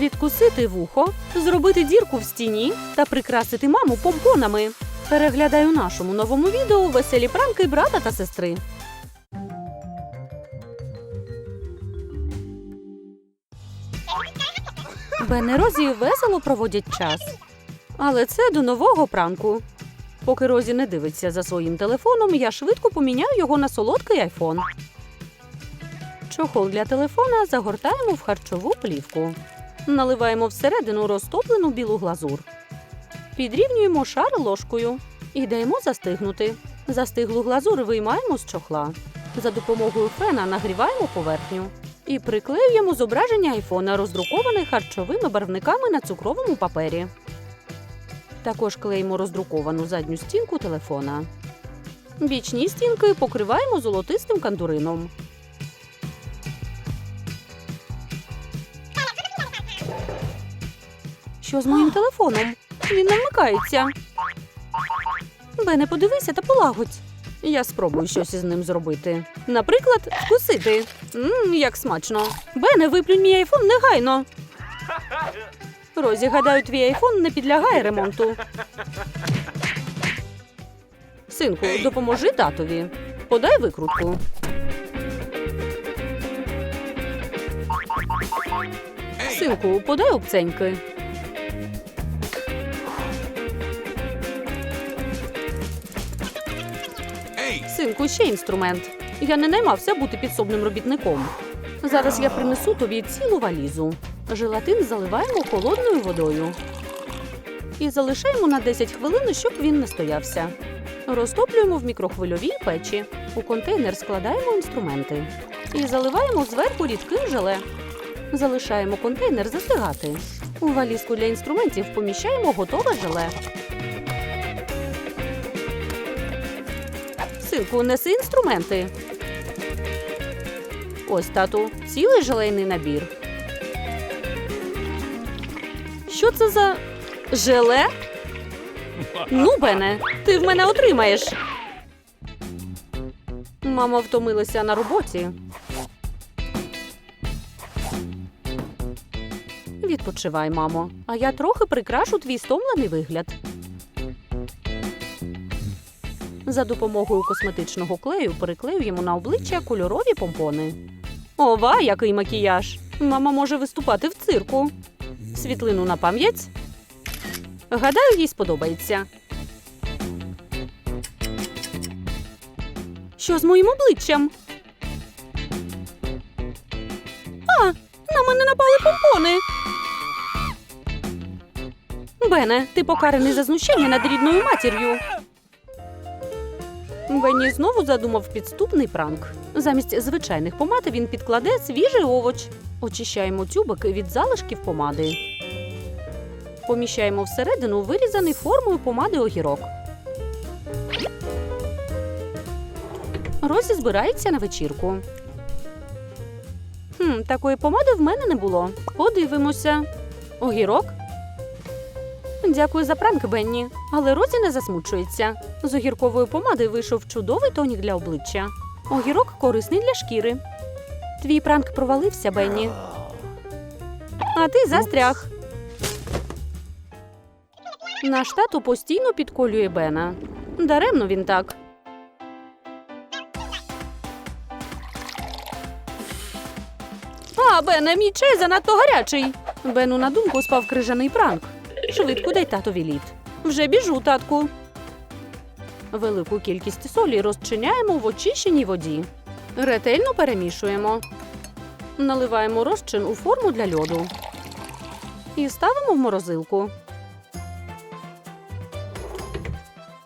Відкусити вухо, зробити дірку в стіні та прикрасити маму помпонами. Переглядай у нашому новому відео веселі пранки брата та сестри. Бен Розі весело проводять час. Але це до нового пранку. Поки Розі не дивиться за своїм телефоном, я швидко поміняю його на солодкий айфон. Чохол для телефона загортаємо в харчову плівку. Наливаємо всередину розтоплену білу глазур. Підрівнюємо шар ложкою і даємо застигнути. Застиглу глазур виймаємо з чохла. За допомогою фена нагріваємо поверхню і приклеюємо зображення айфона, роздруковане харчовими барвниками на цукровому папері. Також клеїмо роздруковану задню стінку телефона. Бічні стінки покриваємо золотистим кандурином. Що з моїм телефоном? Він не вмикається. Бене, подивися та полагодь. Я спробую щось із ним зробити. Наприклад, вкусити. Мм, як смачно. Бене, виплюнь мій айфон негайно. Розі, гадаю, твій айфон не підлягає ремонту. Синку, допоможи татові. Подай викрутку. Синку, подай обценьки. Синку, ще інструмент. Я не наймався бути підсобним робітником. Зараз я принесу тобі цілу валізу. Желатин заливаємо холодною водою. І залишаємо на 10 хвилин, щоб він не стоявся. Розтоплюємо в мікрохвильовій печі. У контейнер складаємо інструменти. І заливаємо зверху рідким желе. Залишаємо контейнер застигати. У валізку для інструментів поміщаємо готове желе. Синку, неси інструменти. Ось тату, цілий желейний набір. Що це за желе? Ну, Бене, ти в мене отримаєш. Мама втомилася на роботі. Відпочивай, мамо, а я трохи прикрашу твій стомлений вигляд. За допомогою косметичного клею переклеюємо на обличчя кольорові помпони. Ова, який макіяж! Мама може виступати в цирку. Світлину на пам'ять. Гадаю, їй сподобається. Що з моїм обличчям? А, на мене напали помпони. Бене, ти покараний за знущання над рідною матір'ю. Бенні знову задумав підступний пранк. Замість звичайних помад він підкладе свіжий овоч. Очищаємо тюбики від залишків помади. Поміщаємо всередину вирізаний формою помади огірок. Розі збирається на вечірку. Хм, такої помади в мене не було. Подивимося. Огірок? Дякую за пранк, Бенні. Але Розі не засмучується. З огіркової помади вийшов чудовий тонік для обличчя. Огірок корисний для шкіри. Твій пранк провалився, Бенні. А ти застряг. Наш тато постійно підколює Бена. Даремно він так. А, Бене, мій чай занадто гарячий. Бену на думку спав крижаний пранк. Швидко дай татові лід. Вже біжу, татку. Велику кількість солі розчиняємо в очищеній воді. Ретельно перемішуємо. Наливаємо розчин у форму для льоду. І ставимо в морозилку.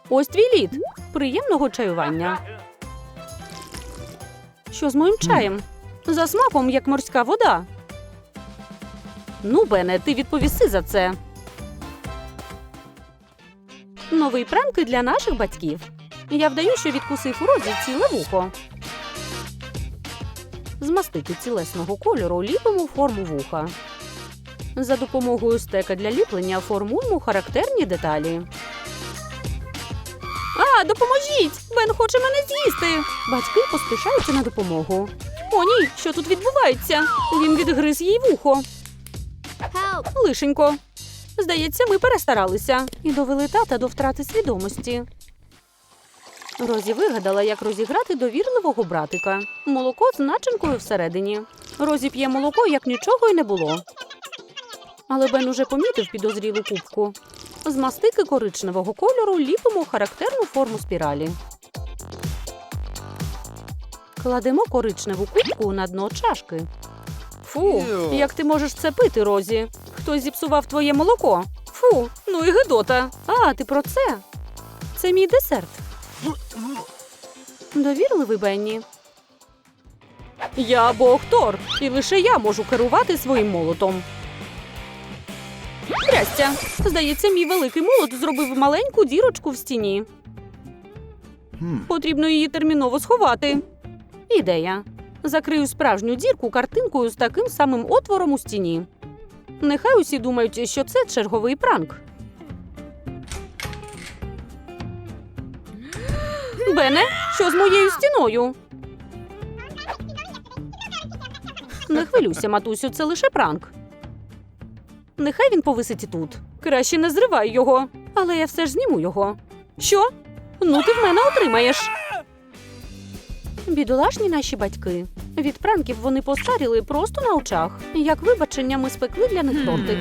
Ось твій лід. Приємного чаювання. Що з моїм чаєм? За смаком, як морська вода. Ну, Бене, ти відповіси за це. Новий пранк для наших батьків. Я вдаю, що відкусив у розі ціле вухо. Змастити цілесного кольору ліпимо форму вуха. За допомогою стека для ліплення формуємо характерні деталі. А, допоможіть! Бен хоче мене з'їсти. Батьки поспішаються на допомогу. О, ні, що тут відбувається? Він відгриз їй вухо. Лишенько. Здається, ми перестаралися і довели тата до втрати свідомості. Розі вигадала, як розіграти довірливого братика. Молоко з начинкою всередині. Розі п'є молоко, як нічого й не було. Але Бен уже помітив підозрілу кубку. З мастики коричневого кольору ліпимо характерну форму спіралі. Кладемо коричневу кубку на дно чашки. Фу, як ти можеш це пити, Розі? Хтось зіпсував твоє молоко. Фу, ну і гидота. А, ти про це? Це мій десерт. Довірливий Бенні. Я бог Тор, і лише я можу керувати своїм молотом. Трястя. Здається, мій великий молот зробив маленьку дірочку в стіні. Потрібно її терміново сховати. Ідея. Закрию справжню дірку картинкою з таким самим отвором у стіні. Нехай усі думають, що це черговий пранк. Бене, що з моєю стіною? Не хвилюйся, матусю, це лише пранк. Нехай він повисить тут. Краще не зривай його, але я все ж зніму його. Що? Ну, ти в мене отримаєш. Бідолашні наші батьки. Від пранків вони постаріли просто на очах. Як вибачення, ми спекли для них тортик.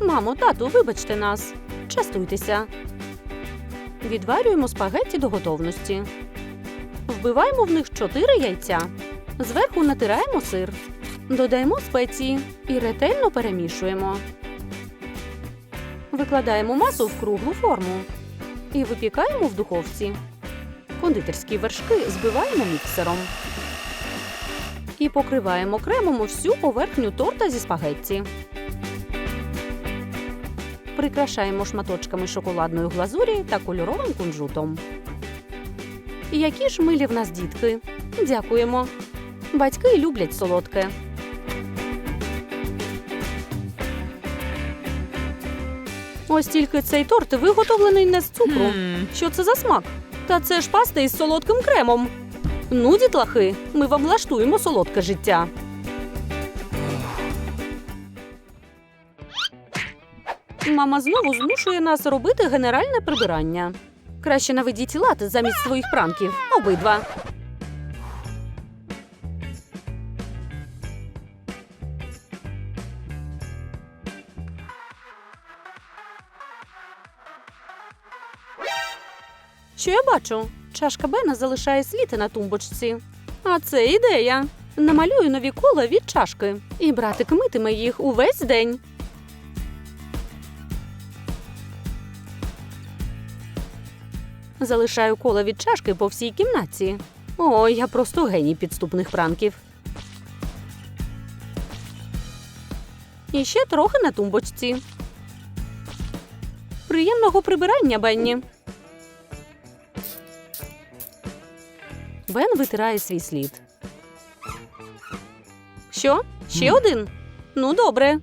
Мамо, тату, вибачте нас. Частуйтеся. Відварюємо спагетті до готовності. Вбиваємо в них 4 яйця. Зверху натираємо сир. Додаємо спеції і ретельно перемішуємо. Викладаємо масу в круглу форму і випікаємо в духовці. Кондитерські вершки збиваємо міксером. І покриваємо кремом всю поверхню торта зі спагетті. Прикрашаємо шматочками шоколадної глазурі та кольоровим кунжутом. Які ж милі в нас дітки. Дякуємо. Батьки люблять солодке. Ось тільки цей торт виготовлений не з цукру. Що це за смак? Та це ж паста із солодким кремом. Ну, дітлахи, ми вам влаштуємо солодке життя. Мама знову змушує нас робити генеральне прибирання. Краще наведіть лад замість своїх пранків. Обидва. Що я бачу? Чашка Бена залишає слід на тумбочці. А це ідея. Намалюю нові кола від чашки, і братик митиме їх увесь день. Залишаю кола від чашки по всій кімнаті. О, я просто геній підступних пранків. І ще трохи на тумбочці. Приємного прибирання, Бенні. Бен витирає свій слід. Що? Ще один? Ну, добре.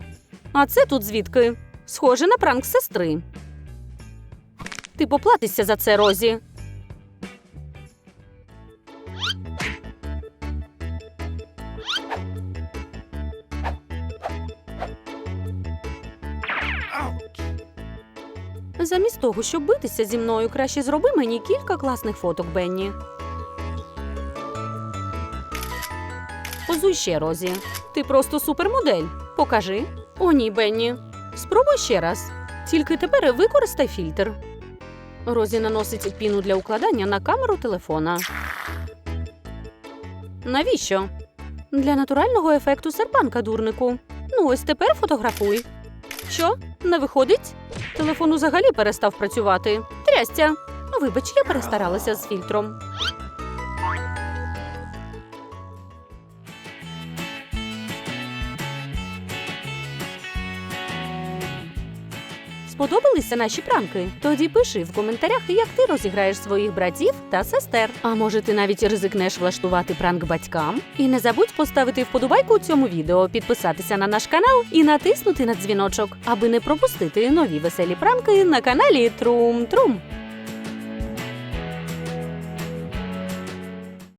А це тут звідки? Схоже на пранк сестри. Ти поплатишся за це, Розі. Замість того, щоб битися зі мною, краще зроби мені кілька класних фоток, Бенні. Позуй ще, Розі. Ти просто супермодель. Покажи. О, ні, Бенні. Спробуй ще раз. Тільки тепер використай фільтр. Розі наносить піну для укладання на камеру телефона. Навіщо? Для натурального ефекту серпанка, дурнику. Ну, ось тепер фотографуй. Що? Не виходить? Телефон взагалі перестав працювати. Трястя. Вибач, я перестаралася з фільтром. Сподобалися наші пранки? Тоді пиши в коментарях, як ти розіграєш своїх братів та сестер. А може, ти навіть ризикнеш влаштувати пранк батькам? І не забудь поставити вподобайку цьому відео, підписатися на наш канал і натиснути на дзвіночок, аби не пропустити нові веселі пранки на каналі Трум Трум.